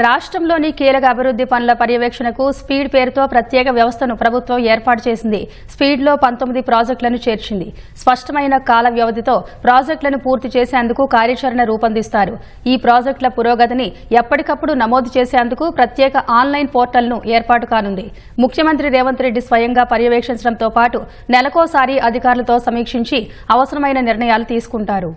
రాష్ట్రంలోని కీలక అభివృద్ధి పనుల పర్యవేక్షణకు స్పీడ్ పేరుతో ప్రత్యేక వ్యవస్థను ప్రభుత్వం ఏర్పాటు చేసింది. స్పీడ్లో పంతొమ్మిది ప్రాజెక్టులను చేర్చింది. స్పష్టమైన కాల వ్యవధితో ప్రాజెక్టులను పూర్తి చేసేందుకు కార్యాచరణ రూపొందిస్తారు. ఈ ప్రాజెక్టుల పురోగతిని ఎప్పటికప్పుడు నమోదు చేసేందుకు ప్రత్యేక ఆన్లైన్ పోర్టల్ను ఏర్పాటు కానుంది. ముఖ్యమంత్రి రేవంత్ రెడ్డి స్వయంగా పర్యవేక్షించడంతో పాటు నెలకోసారి అధికారులతో సమీక్షించి అవసరమైన నిర్ణయాలు తీసుకుంటారు.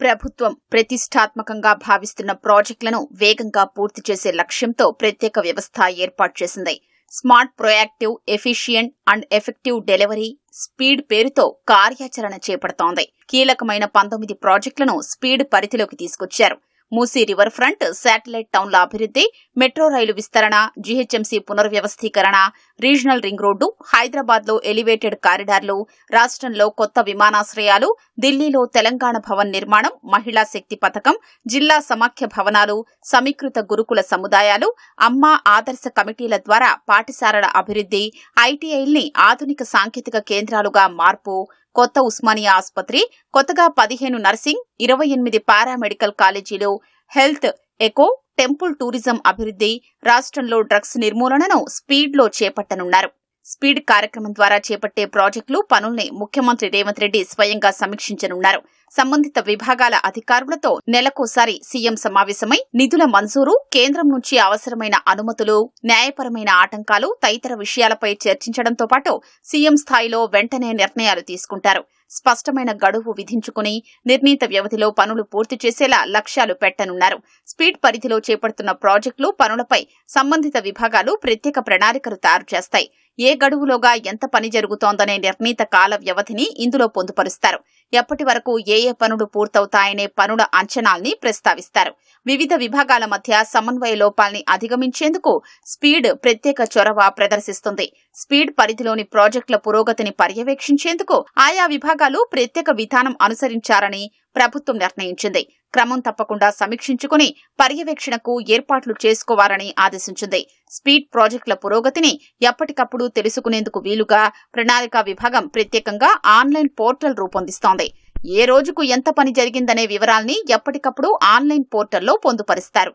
ప్రభుత్వం ప్రతిష్టాత్మకంగా భావిస్తున్న ప్రాజెక్టులను వేగంగా పూర్తి చేసే లక్ష్యంతో ప్రత్యేక వ్యవస్థ ఏర్పాటు చేసింది. Smart proactive efficient and effective delivery speed పేరుతో కార్యాచరణ చేపడుతోంది. కీలకమైన పంతొమ్మిది ప్రాజెక్టులను స్పీడ్ పరిధిలోకి తీసుకొచ్చారు. మూసీ రివర్ ఫ్రంట్ శాటిలైట్ టౌన్ల అభివృద్ధి మెట్రో రైలు విస్తరణ జీహెచ్ఎంసీ పునర్వ్యవస్థీకరణ రీజనల్ రింగ్ రోడ్డు హైదరాబాద్లో ఎలివేటెడ్ కారిడార్లు రాష్ట్రంలో కొత్త విమానాశ్రయాలు ఢిల్లీలో తెలంగాణ భవన్ నిర్మాణం మహిళా శక్తి పథకం జిల్లా సమాఖ్య భవనాలు సమీకృత గురుకుల సముదాయాలు అమ్మ ఆదర్శ కమిటీల ద్వారా పాఠశాలల అభివృద్ధి ఐటీఐల్ని ఆధునిక సాంకేతిక కేంద్రాలుగా మార్పు కొత్త ఉస్మానియా ఆసుపత్రి కొత్తగా పదిహేను నర్సింగ్ ఇరవై ఎనిమిది పారామెడికల్ కాలేజీలు హెల్త్ ఎకో టెంపుల్ టూరిజం అభివృద్ధి రాష్ట్రంలో డ్రగ్స్ నిర్మూలనను స్పీడ్లో చేపట్టనున్నారు. స్పీడ్ కార్యక్రమం ద్వారా చేపట్టే ప్రాజెక్టులు పనుల్ని ముఖ్యమంత్రి రేవంత్ రెడ్డి స్వయంగా సమీక్షించనున్నారు. సంబంధిత విభాగాల అధికారులతో నెలకోసారి సీఎం సమావేశమై నిధుల మంజూరు కేంద్రం నుంచి అవసరమైన అనుమతులు న్యాయపరమైన ఆటంకాలు తదితర విషయాలపై చర్చించడంతో పాటు సీఎం స్థాయిలో వెంటనే నిర్ణయాలు తీసుకుంటారు. స్పష్టమైన గడువు విధించుకుని నిర్ణీత వ్యవధిలో పనులు పూర్తి చేసేలా లక్ష్యాలు పెట్టనున్నారు. స్పీడ్ పరిధిలో చేపడుతున్న ప్రాజెక్టులు పనులపై సంబంధిత విభాగాలు ప్రత్యేక ప్రణాళికలు తయారు చేస్తాయి. ఏ గడువులోగా ఎంత పని జరుగుతోందనే నిర్ణీత కాల వ్యవధిని ఇందులో పొందుపరుస్తారు. ఎప్పటి వరకు ఏ ఏ పనులు పూర్తవుతాయనే పనుల అంచనాల్ని ప్రస్తావిస్తారు. వివిధ విభాగాల మధ్య సమన్వయ లోపాల్ని అధిగమించేందుకు స్పీడ్ ప్రత్యేక చొరవ ప్రదర్శిస్తుంది. స్పీడ్ పరిధిలోని ప్రాజెక్టుల పురోగతిని పర్యవేక్షించేందుకు ఆయా విభాగాలు ప్రత్యేక విధానం అనుసరించారని ప్రభుత్వం నిర్ణయించింది. క్రమం తప్పకుండా సమీక్షించుకుని పర్యవేక్షణకు ఏర్పాట్లు చేసుకోవాలని ఆదేశించింది. స్పీడ్ ప్రాజెక్టుల పురోగతిని ఎప్పటికప్పుడు తెలుసుకునేందుకు వీలుగా ప్రణాళిక విభాగం ప్రత్యేకంగా ఆన్లైన్ పోర్టల్ రూపొందిస్తోంది. ఏ రోజుకు ఎంత పని జరిగిందనే వివరాల్ని ఎప్పటికప్పుడు ఆన్లైన్ పోర్టల్లో పొందుపరుస్తారు.